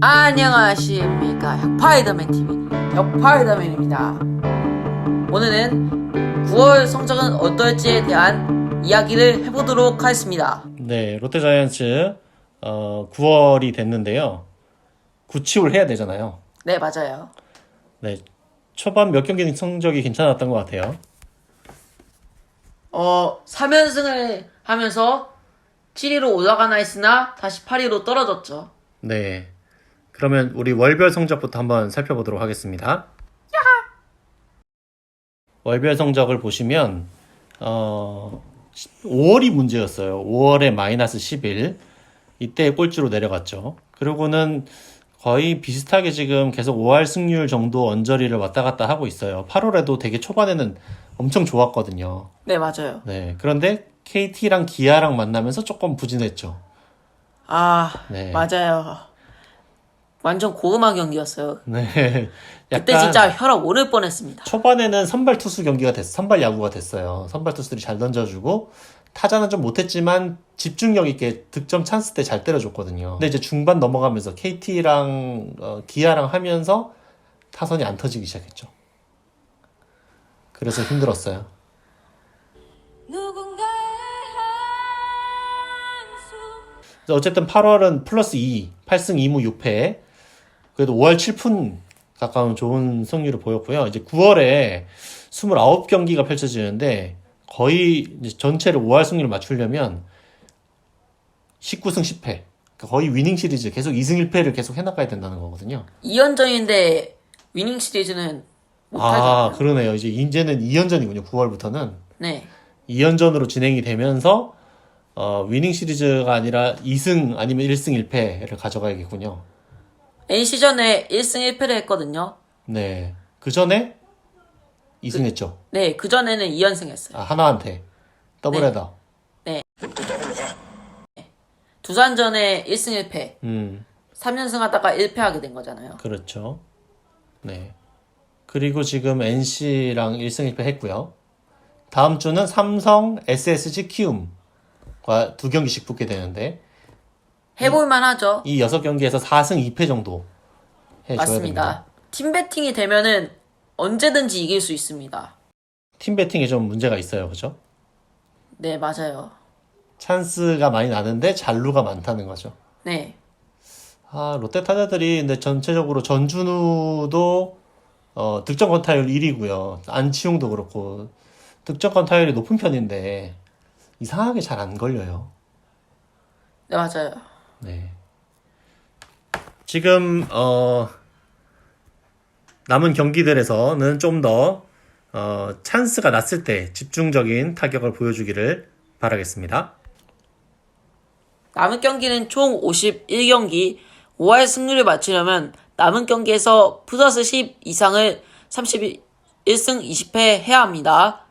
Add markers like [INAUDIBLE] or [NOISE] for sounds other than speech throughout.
안녕하십니까 혁파이더맨 TV 혁파이더맨입니다. 오늘은 9월 성적은 어떨지에 대한 이야기를 해보도록 하겠습니다. 네, 롯데자이언츠 어, 9월이 됐는데요. 구치올 해야 되잖아요. 네 맞아요. 네, 초반 몇 경기 성적이 괜찮았던 것 같아요. 어 3연승을 하면서 7위로 올라가나 했으나 다시 8위로 떨어졌죠. 네, 그러면 우리 월별 성적부터 한번 살펴보도록 하겠습니다. 월별 성적을 보시면 어, 5월이 문제였어요. 5월에 마이너스 11 이때 꼴찌로 내려갔죠. 그리고는 거의 비슷하게 지금 계속 5할 승률 정도 언저리를 왔다 갔다 하고 있어요. 8월에도 되게 초반에는 엄청 좋았거든요. 네 맞아요. 네. 그런데 KT랑 기아랑 만나면서 조금 부진했죠. 아 네. 맞아요. 완전 고음한 경기였어요. [LAUGHS] 네. 그때 진짜 혈압 오를 뻔했습니다. 초반에는 선발 투수 경기가 됐어. 선발 야구가 됐어요. 선발 투수들이 잘 던져주고 타자는 좀 못했지만 집중력 있게 득점 찬스 때 잘 때려줬거든요. 근데 이제 중반 넘어가면서 KT랑 어, 기아랑 하면서 타선이 안 터지기 시작했죠. 그래서 힘들었어요. 어쨌든 8월은 플러스 2, 8승 2무 6패. 그래도 5할 7푼 가까운 좋은 승률을 보였고요. 이제 9월에 29경기가 펼쳐지는데 거의 이제 전체를 5할 승률을 맞추려면 19승 10패. 그러니까 거의 위닝 시리즈 계속 2승 1패를 계속 해나가야 된다는 거거든요. 2연전인데 위닝 시리즈는 못하죠. 아, 그러네요. 이제 이제는 2연전이군요. 9월부터는. 네. 2연전으로 진행이 되면서 어, 위닝 시리즈가 아니라 2승 아니면 1승 1패를 가져가야겠군요. NC전에 1승 1패를 했거든요. 네. 그 전에 2승 했죠. 네, 그 전에는 2연승 했어요. 아, 하나한테. 더블 네. 헤더. 두산전에 1승 1패. 음, 3연승 하다가 1패 하게 된 거잖아요. 그렇죠. 네. 그리고 지금 NC랑 1승 1패 했고요. 다음 주는 삼성, SSG, 키움과 두 경기씩 붙게 되는데 해볼 만 하죠. 이 여섯 경기에서 4승 2패 정도 해줘야 됩니다. 맞습니다. 팀 배팅이 되면은 언제든지 이길 수 있습니다. 팀 배팅에 좀 문제가 있어요. 그죠? 네, 맞아요. 찬스가 많이 나는데 잔루가 많다는 거죠. 네. 아, 롯데 타자들이 근데 전체적으로 전준우도 어, 득점 건타율 1위고요. 안치홍도 그렇고 득점 건타율이 높은 편인데 이상하게 잘 안 걸려요. 네, 맞아요. 네. 지금 어 남은 경기들에서는 좀더 어, 찬스가 났을 때 집중적인 타격을 보여주기를 바라겠습니다. 남은 경기는 총 51경기, 5할 승률을 맞추려면 남은 경기에서 플러스 10 이상을 31승 20패 해야 합니다.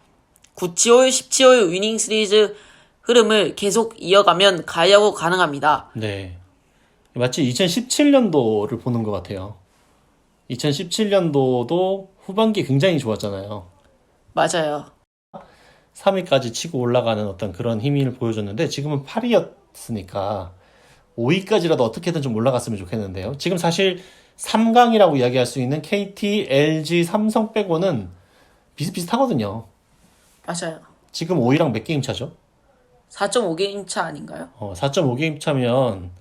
9치올, 10치올 위닝 시리즈 흐름을 계속 이어가면 가야고 가능합니다. 네. 마치 2017년도를 보는 것 같아요. 2017년도도 후반기 굉장히 좋았잖아요. 맞아요. 3위까지 치고 올라가는 어떤 그런 힘을 보여줬는데 지금은 8위였으니까 5위까지라도 어떻게든 좀 올라갔으면 좋겠는데요. 지금 사실 3강이라고 이야기할 수 있는 KT, LG, 삼성 빼고는 비슷비슷하거든요. 맞아요. 지금 5위랑 몇 게임 차죠? 4.5게임 차 아닌가요? 어, 4.5게임 차면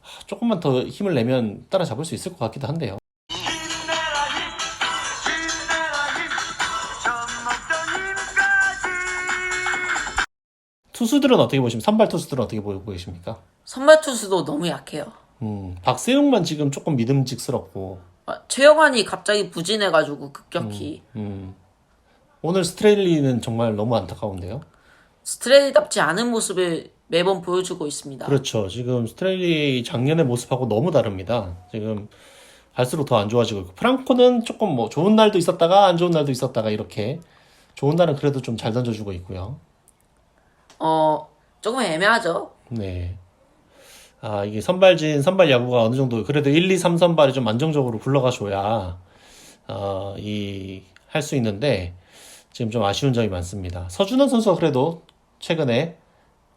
하, 조금만 더 힘을 내면 따라잡을 수 있을 것 같기도 한데요. 투수들은 어떻게 보시면 선발 투수들은 어떻게 보고 계십니까? 선발 투수도 너무 약해요. 음, 박세웅만 지금 조금 믿음직스럽고 아, 최영환이 갑자기 부진해가지고 급격히 음. 오늘 스트레일리는 정말 너무 안타까운데요. 스트레이답지 않은 모습을 매번 보여주고 있습니다. 그렇죠. 지금 스트레일리 작년의 모습하고 너무 다릅니다. 지금 갈수록 더 안 좋아지고 있고 프랑코는 조금 뭐 좋은 날도 있었다가 안 좋은 날도 있었다가 이렇게 좋은 날은 그래도 좀 잘 던져주고 있고요. 어, 조금 애매하죠. 네. 아, 이게 선발진, 선발 야구가 어느 정도, 그래도 1, 2, 3 선발이 좀 안정적으로 굴러가줘야, 어, 이, 할 수 있는데, 지금 좀 아쉬운 점이 많습니다. 서준원 선수가 그래도 최근에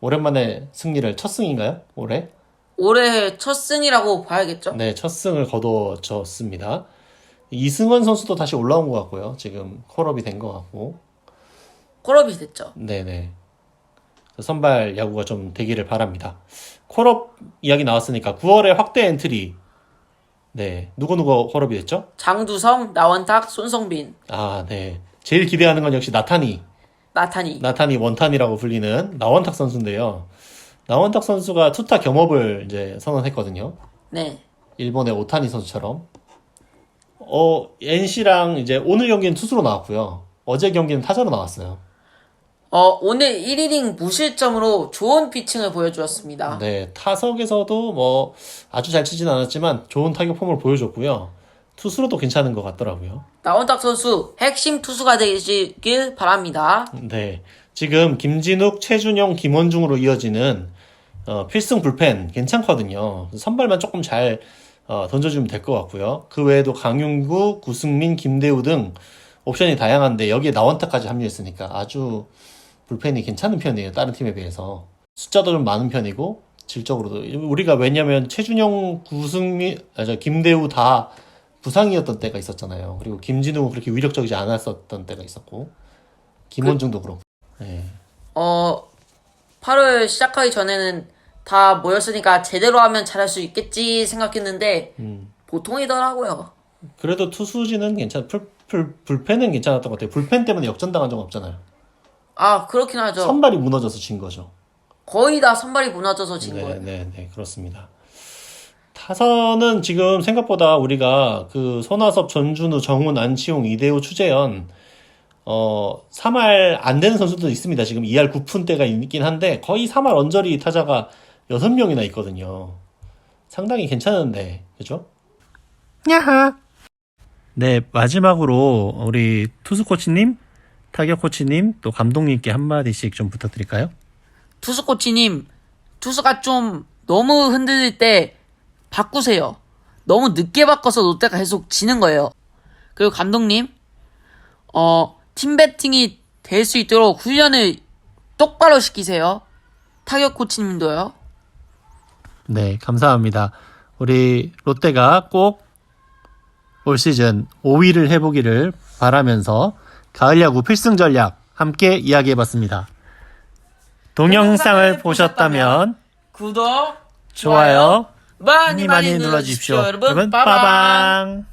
오랜만에 승리를 첫 승인가요? 올해? 올해 첫 승이라고 봐야겠죠? 네, 첫 승을 거둬줬습니다. 이승원 선수도 다시 올라온 것 같고요. 지금 콜업이 된 것 같고. 콜업이 됐죠. 네네. 선발 야구가 좀 되기를 바랍니다. 콜업 이야기 나왔으니까 9월에 확대 엔트리. 네. 누구누구 콜업이 됐죠? 장두성, 나원탁, 손성빈, 아, 네. 제일 기대하는 건 역시 나타니. 나타니. 나타니 원탄이라고 불리는 나원탁 선수인데요. 나원탁 선수가 투타 겸업을 이제 선언했거든요. 네. 일본의 오타니 선수처럼. 어, NC랑 이제 오늘 경기는 투수로 나왔고요. 어제 경기는 타자로 나왔어요. 어, 오늘 1이닝 무실점으로 좋은 피칭을 보여주었습니다. 네, 타석에서도 뭐 아주 잘 치진 않았지만 좋은 타격 폼을 보여줬고요. 투수로도 괜찮은 것 같더라고요. 나원탁 선수 핵심 투수가 되시길 바랍니다. 네, 지금 김진욱, 최준용, 김원중으로 이어지는 어, 필승 불펜 괜찮거든요. 선발만 조금 잘 어, 던져주면 될 것 같고요. 그 외에도 강윤구, 구승민, 김대우 등 옵션이 다양한데 여기에 나원타까지 합류했으니까 아주 불펜이 괜찮은 편이에요. 다른 팀에 비해서 숫자도 좀 많은 편이고 질적으로도 우리가 왜냐면 최준용, 구승민, 아, 저 김대우 다 부상이었던 때가 있었잖아요. 그리고 김진욱은 그렇게 위력적이지 않았었던 때가 있었고 김원중도 그 렇고. 네. 어, 8월 시작하기 전에는 다 모였으니까 제대로 하면 잘할 수 있겠지 생각했는데 음. 보통이더라고요. 그래도 투수진은 괜찮, 불, 불, 불펜은 괜찮았던 것 같아요. 불펜 때문에 역전당한 적 없잖아요. 아, 그렇긴 하죠. 선발이 무너져서 진 거죠. 거의 다 선발이 무너져서 진 네, 거예요. 네, 네, 그렇습니다. 타선은 지금 생각보다 우리가 그 손아섭, 전준우, 정훈, 안치홍, 이대호, 추재현, 어, 3할 안 되는 선수도 있습니다. 지금 2할 9푼 대가 있긴 한데 거의 3할 언저리 타자가 6명이나 있거든요. 상당히 괜찮은데, 그죠? 야하! 네, 마지막으로 우리 투수 코치님, 타격 코치님, 또 감독님께 한마디씩 좀 부탁드릴까요? 투수 코치님, 투수가 좀 너무 흔들릴 때 바꾸세요. 너무 늦게 바꿔서 롯데가 계속 지는 거예요. 그리고 감독님, 어, 팀 배팅이 될 수 있도록 훈련을 똑바로 시키세요. 타격 코치님도요. 네, 감사합니다. 우리 롯데가 꼭 올 시즌 5위를 해보기를 바라면서 가을 야구 필승 전략 함께 이야기해봤습니다. 동영상을 보셨다면 구독, 좋아요 많이 많이, 많이 눌러주십시오. 여러분. 빠방. 빠방.